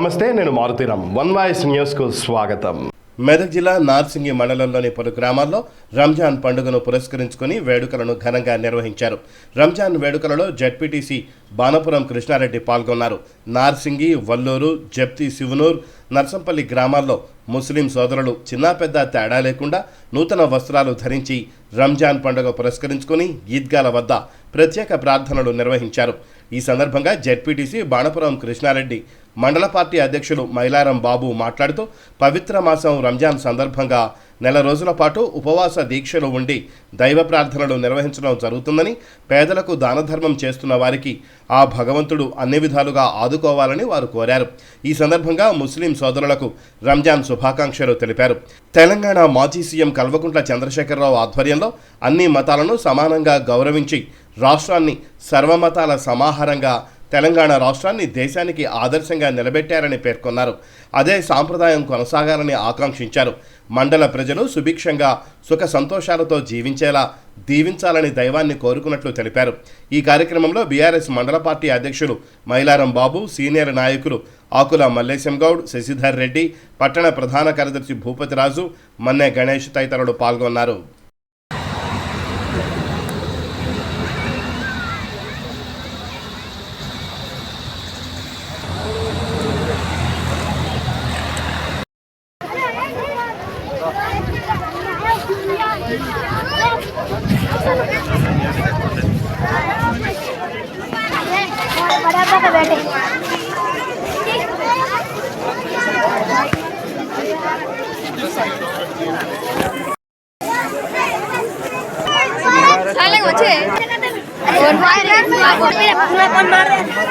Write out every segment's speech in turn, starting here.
నమస్తే నేను Maruthi Ram one voice న్యూస్కు స్వాగతం. మెదక్ జిల్లా నార్సింగి మండలంలోని పలు గ్రామాల్లో రంజాన్ పండుగను పురస్కరించుకొని వేడుకలను ఘనంగా నిర్వహించారు. రంజాన్ వేడుకలలో జడ్పీటీసీ బాణపురం కృష్ణారెడ్డి పాల్గొన్నారు. నార్సింగి వల్లూరు జప్తి శివనూర్ నర్సంపల్లి గ్రామాల్లో ముస్లిం సోదరులు చిన్న పెద్ద తేడా లేకుండా నూతన వస్త్రాలు ధరించి రంజాన్ పండుగ పురస్కరించుకొని ఈద్గాల వద్ద ప్రత్యేక ప్రార్థనలు నిర్వహించారు. ఈ సందర్భంగా జడ్పీటీసీ బాణపురం కృష్ణారెడ్డి మండల పార్టీ అధ్యక్షులు మైలారం బాబు మాట్లాడుతూ పవిత్ర మాసం రంజాన్ సందర్భంగా నెల రోజుల పాటు ఉపవాస దీక్షలు ఉండి దైవ ప్రార్థనలు నిర్వహించడం జరుగుతుందని పేదలకు దానధర్మం చేస్తున్న వారికి ఆ భగవంతుడు అన్ని విధాలుగా ఆదుకోవాలని వారు కోరారు. ఈ సందర్భంగా ముస్లిం సోదరులకు రంజాన్ శుభాకాంక్షలు తెలిపారు. తెలంగాణ మాజీ సీఎం కల్వకుంట్ల చంద్రశేఖరరావు ఆధ్వర్యంలో అన్ని మతాలను సమానంగా గౌరవించి రాష్ట్రాన్ని సర్వమతాల సమాహారంగా తెలంగాణ రాష్ట్రాన్ని దేశానికి ఆదర్శంగా నిలబెట్టారని పేర్కొన్నారు. అదే సాంప్రదాయం కొనసాగాలని ఆకాంక్షించారు. మండల ప్రజలు సుభిక్షంగా సుఖ సంతోషాలతో జీవించేలా దీవించాలని దైవాన్ని కోరుకున్నట్లు తెలిపారు. ఈ కార్యక్రమంలో బీఆర్ఎస్ మండల పార్టీ అధ్యక్షులు మైలారం బాబు సీనియర్ నాయకులు ఆకుల మల్లేశం గౌడ్ శశిధర్ రెడ్డి పట్టణ ప్రధాన కార్యదర్శి భూపతిరాజు మన్నె గణేష్ తదితరులు పాల్గొన్నారు. पे बैठे अलग बच्चे और भाई रात में आप मेरे पूरा कौन मार रहे हैं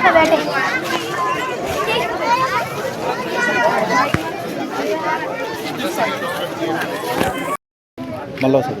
बैठे మళ్ళీ ఒకసారి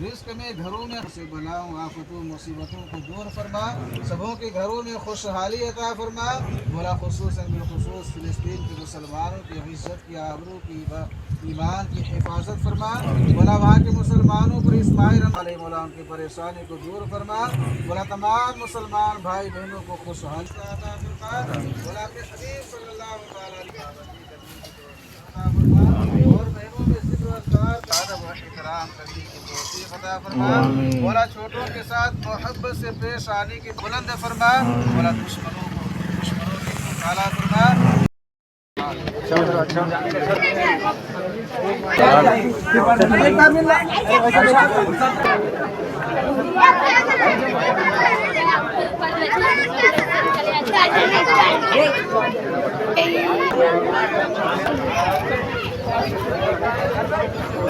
रिस्क में घरों में से बलाओं आफतों, मुसीबतों को दूर फरमा। सबों के घरों में खुशहाली अता फरमा। बोला खसूस बिलखसूस फिलिस्तीन के मुसलमानों की इज़्ज़त की, आबरू की ईमान की हिफाजत फरमा। बोला वहाँ के मुसलमानों पर इस्माइल बोला उनकी परेशानी को दूर फरमा। बोला तमाम मुसलमान भाई बहनों को खुशहाली अता फरमा। बोला बोला छोटों के साथ मोहब्बत से पेश आने की बुलंद फरमा बोला दुश्मनों को दुश्मनों की काला फरमा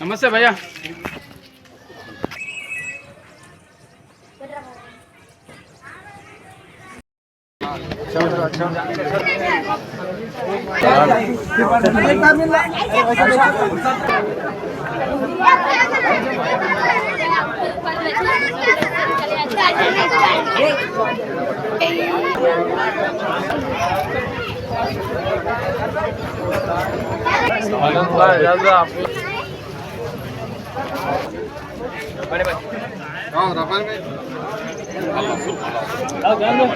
నమస్తే భయ్యా. Vai, vai. Vamos, tá falando. Tá dando.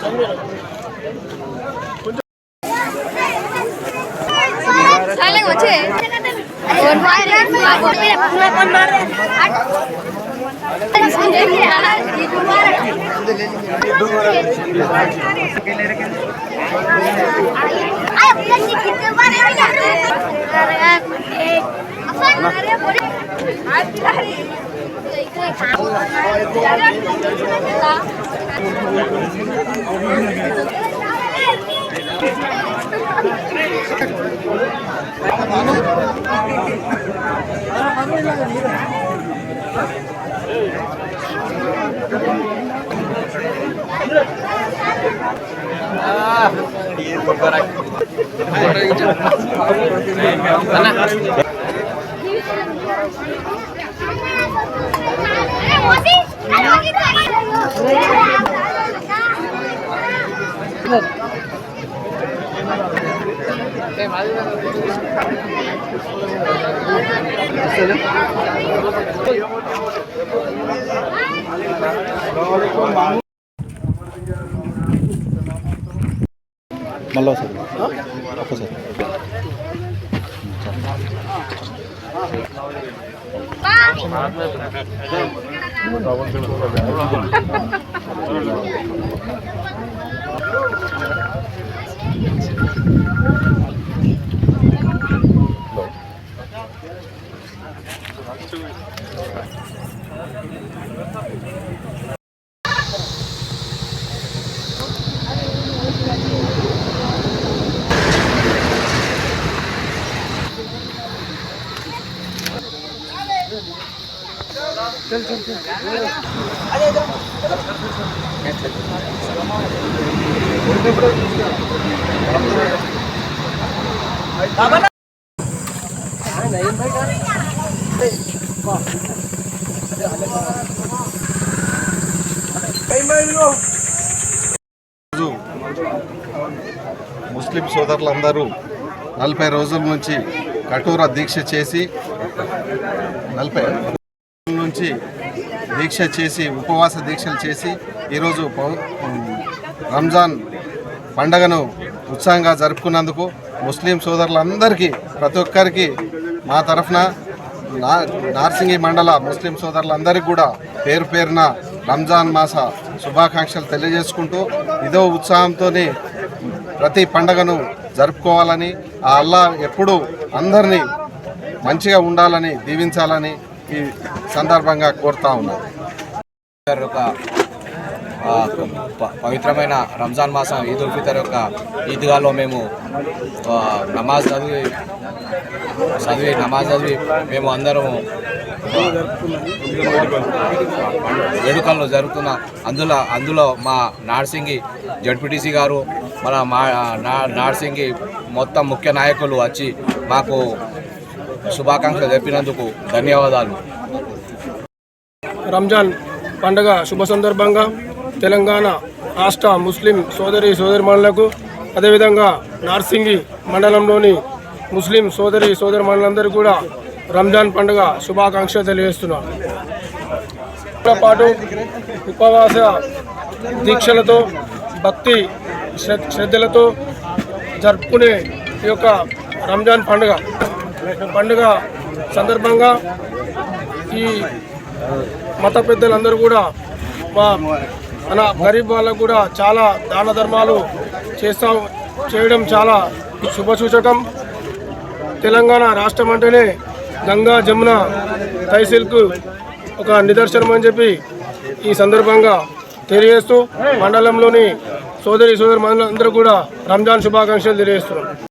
Tá dando. আছে Thank you. Anak. চলো ভালো আছে ওকে স্যার Thank you. चल चल चल बाबा ముస్లిం సోదరులందరూ నలభై రోజుల నుంచి కఠోర దీక్ష చేసి నలభై రోజుల నుంచి దీక్ష చేసి ఉపవాస దీక్షలు చేసి ఈరోజు పౌ- రంజాన్ పండగను ఉత్సాహంగా జరుపుకున్నందుకు ముస్లిం సోదరులందరికీ ప్రతి ఒక్కరికి మా తరఫున నార్సింగి మండల ముస్లిం సోదరులందరికీ కూడా పేరు పేరున రంజాన్ మాస శుభాకాంక్షలు తెలియజేసుకుంటూ ఇదో ఉత్సాహంతోనే ప్రతి పండగను జరుపుకోవాలని ఆ అల్లా ఎప్పుడూ అందరినీ మంచిగా ఉండాలని దీవించాలని ఈ సందర్భంగా కోరుతా ఉన్నాను. పవిత్రమైన రంజాన్ మాసం ఈద్ ఉల్ ఫితర్ యొక్క ఈద్గాలో మేము నమాజ్ చదివి చదివి నమాజ్ చదివి మేము అందరము ఆ, వేడుకలను జరుగుతున్న అందులో అందులో మా నార్సింగి జడ్పీటీసీ గారు మన మా నా- నార్సింగి మొత్తం ముఖ్య నాయకులు వచ్చి మాకు శుభాకాంక్షలు తెలిపినందుకు ధన్యవాదాలు. రంజాన్ పండుగ శుభ సందర్భంగా తెలంగాణ రాష్ట్ర ముస్లిం సోదరి సోదరిమణులకు అదేవిధంగా నార్సింగి మండలంలోని ముస్లిం సోదరి సోదరిమణులందరూ కూడా రంజాన్ పండుగ శుభాకాంక్షలు తెలియజేస్తున్నారు పాటు ఉపవాస దీక్షలతో భక్తి శ్ర- శ్రద్ధలతో జరుపుకునే ఈ యొక్క రంజాన్ పండుగ. పండుగ సందర్భంగా ఈ మత పెద్దలందరూ కూడా మా మన గరీబ్ వాళ్ళకు కూడా చాలా దాన ధర్మాలు చేస్తా చేయడం చాలా శుభసూచకం తెలంగాణ రాష్ట్రం అంటేనే గంగా జమున తహసీల్కు ఒక నిదర్శనం అని చెప్పి ఈ సందర్భంగా తెలియజేస్తూ మండలంలోని సోదరి సోదరి మండలందరూ కూడా రంజాన్ శుభాకాంక్షలు తెలియజేస్తున్నాం.